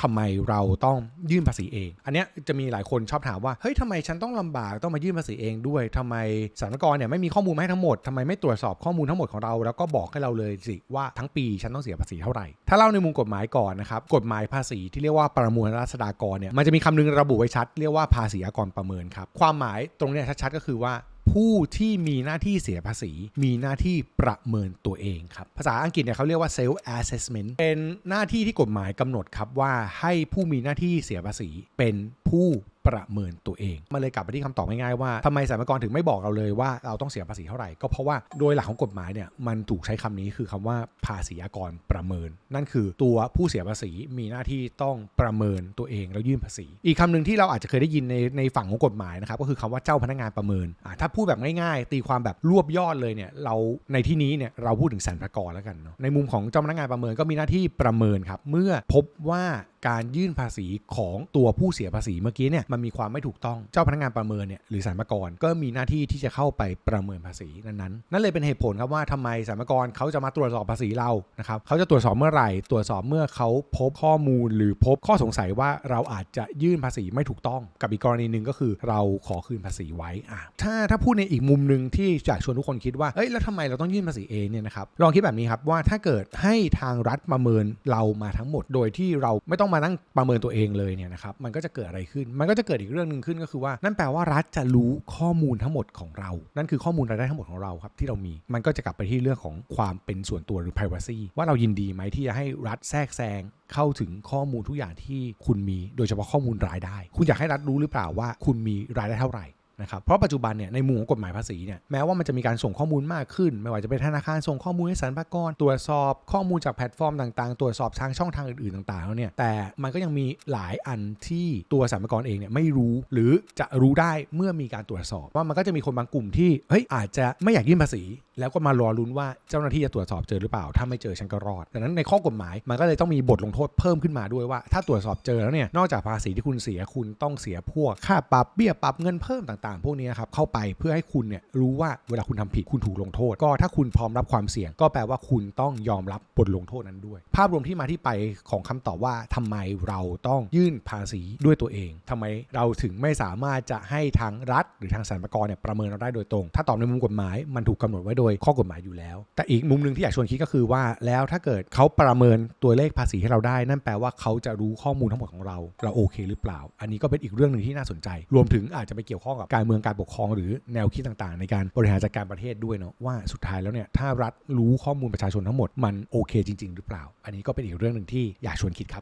ทำไมเราต้องยื่นภาษีเอง อันเนี้ยจะมีหลายคนชอบถามว่า เฮ้ยทำไมฉันต้องลำบากต้องมายื่นภาษีเองด้วยทำไมสรรพากรเนี่ยไม่มีข้อมูลมาให้ทั้งหมดทำไมไม่ตรวจสอบข้อมูลทั้งหมดของเรา แล้วก็บอกให้เราเลยสิว่าทั้งปีฉันต้องเสียภาษีเท่าไหร่ ถ้าเล่าในมุมกฎหมายก่อนนะครับกฎหมายภาษีที่เรียกว่าประมวลราษฎากรเนี่ยมันจะมีคำนึงระบุไว้ชัด เรียกว่าภาษีอากรประเมินครับความหมายตรงเนี้ยชัดๆก็คือว่า ผู้ที่มีหน้าที่เสียภาษี มีหน้าที่ประเมินตัวเองครับ ภาษาอังกฤษเนี่ยเขาเรียกว่า self assessment เป็นหน้าที่ที่กฎหมายกำหนดครับว่าให้ผู้มีหน้าที่เสียภาษีเป็น ผู้ประเมินตัวเองมาเลยกลับไปที่คำตอบง่ายๆว่าทำไมสรรพากรถึงไม่บอกเราเลยว่าเราต้องเสียภาษีเท่าไหร่ก็เพราะว่าโดยหลักของกฎหมายเนี่ยมันถูกใช้คำนี้คือคำว่าภาษีอากรประเมิน นั่นคือตัวผู้เสียภาษีมีหน้าที่ต้องประเมินตัวเองแล้วยื่นภาษี อีกคำหนึ่งที่เราอาจจะเคยได้ยินในในฝั่งของกฎหมายนะครับก็คือคำว่าเจ้าพนักงานประเมินอ่าถ้าพูดแบบง่ายๆ ตีความแบบรวบยอดเลยเนี่ยเราในที่นี้เนี่ยเราพูดถึงสรรพากรแล้วกันเนาะในมุมของเจ้าพนักงานประเมินก็มีหน้าที่ประเมินครับเมื่อพบว่าการยื่นภาษีของตัวผู้เสียภาษีเมื่อกี้เนี่ยมันมีความไม่ถูกต้องเจ้าพนักงานประเมินเนี่ยหรือสรรพากรก็มีหน้าที่ที่จะเข้าไปประเมินภาษีนั้นๆนั่นเลยเป็นเหตุผลครับว่าทำไมสรรพากรเขาจะมาตรวจสอบภาษีเรานะครับเขาจะตรวจสอบเมื่อไหร่ ตรวจสอบเมื่อเขาพบข้อมูลหรือพบข้อสงสัยว่าเราอาจจะยื่นภาษีไม่ถูกต้อง กับอีกกรณีหนึ่งก็คือเราขอคืนภาษีไว้อะถ้าถ้าพูดในอีกมุมหนึ่งที่อยากชวนทุกคนคิดว่าเอ้ยแล้วทำไมเราต้องยื่นภาษีเองเนี่ยนะครับลองคิดแบบนี้ครับว่าถ้าเกิดให้ทางรัฐประเมินเรามาทั้งหมด โดยที่เราไม่ต้องมานั่งประเมินตัวเองเลยเนี่ยนะครับมันก็จะเกิดอะไรขึ้น มันก็จะเกิดอีกเรื่องหนึ่งขึ้นก็คือว่า นั่นแปลว่ารัฐจะรู้ข้อมูลทั้งหมดของเรา นั่นคือข้อมูลรายได้ทั้งหมดของเราครับที่เรามี มันก็จะกลับไปที่เรื่องของความเป็นส่วนตัวหรือ privacy ว่าเรายินดีไหมที่จะให้รัฐแทรกแซงเข้าถึงข้อมูลทุกอย่างที่คุณมี โดยเฉพาะข้อมูลรายได้ คุณอยากให้รัฐรู้หรือเปล่าว่า คุณมีรายได้เท่าไหร่ นะครับเพราะปัจจุบันเนี่ยในมุมของกฎหมายภาษีเนี่ยแม้ว่ามันจะมีการส่งข้อมูลมากขึ้น ไม่ว่าจะเป็นธนาคารส่งข้อมูลให้สรรพากรตรวจสอบข้อมูลจากแพลตฟอร์มต่างๆ ตรวจสอบทางช่องทางอื่นๆต่างๆแล้วเนี่ยแต่มันก็ยังมีหลายอันที่ตัวสรรพากรเองเนี่ยไม่รู้หรือจะรู้ได้เมื่อมีการตรวจสอบ ว่ามันก็จะมีคนบางกลุ่มที่เฮ้ยอาจจะไม่อยากยื่นภาษี แล้วก็มารอลุ้นว่าเจ้าหน้าที่จะตรวจสอบเจอหรือเปล่า ถ้าไม่เจอฉันก็รอดดังนั้นในข้อกฎหมายมันก็เลยต้องมีบทลงโทษเพิ่มขึ้นมาด้วยว่า ถ้าตรวจสอบเจอแล้วเนี่ยนอกจากภาษีที่คุณเสียคุณต้องเสียพวกค่าปรับเบี้ยปรับเงินเพิ่มต่างๆ พวกนี้ครับเข้าไปเพื่อให้คุณเนี่ยรู้ว่าเวลาคุณทำผิดคุณถูกลงโทษ ก็ถ้าคุณพร้อมรับความเสี่ยง ก็แปลว่าคุณต้องยอมรับบทลงโทษนั้นด้วย ภาพรวมที่มาที่ไปของคำตอบว่าทำไมเราต้องยื่นภาษีด้วยตัวเองทำไมเราถึงไม่สามารถจะให้ทางรัฐ หรือทางสรรพากรเนี่ยประเมินเราได้โดยตรง ถ้าตอบในมุมกฎหมายมันถูกกาหนดไว้โดยข้อกฎหมายอยู่แล้ว แต่อีกมุมหนึ่งที่อยากชวนคิดก็คือว่าแล้วถ้าเกิดเขาประเมินตัวเลขภาษีให้เราได้ นั่นแปลว่าเขาจะรู้ข้อมูลทั้งหมดของเรา เราโอเคหรือเปล่า อันนี้ก็เป็นอีกเรื่องหนึ่งที่น่าสนใจ รวมถึงอาจจะไปเกี่ยวข้องกับการเมืองการปกครองหรือแนวคิดต่างๆ ในการบริหารจัดการประเทศด้วยเนาะว่าสุดท้ายแล้วเนี่ยถ้ารัฐรู้ข้อมูลประชาชนทั้งหมดมันโอเคจริง ๆ หรือเปล่า อันนี้ก็เป็นอีกเรื่องหนึ่งที่อยากชวนคิดครับ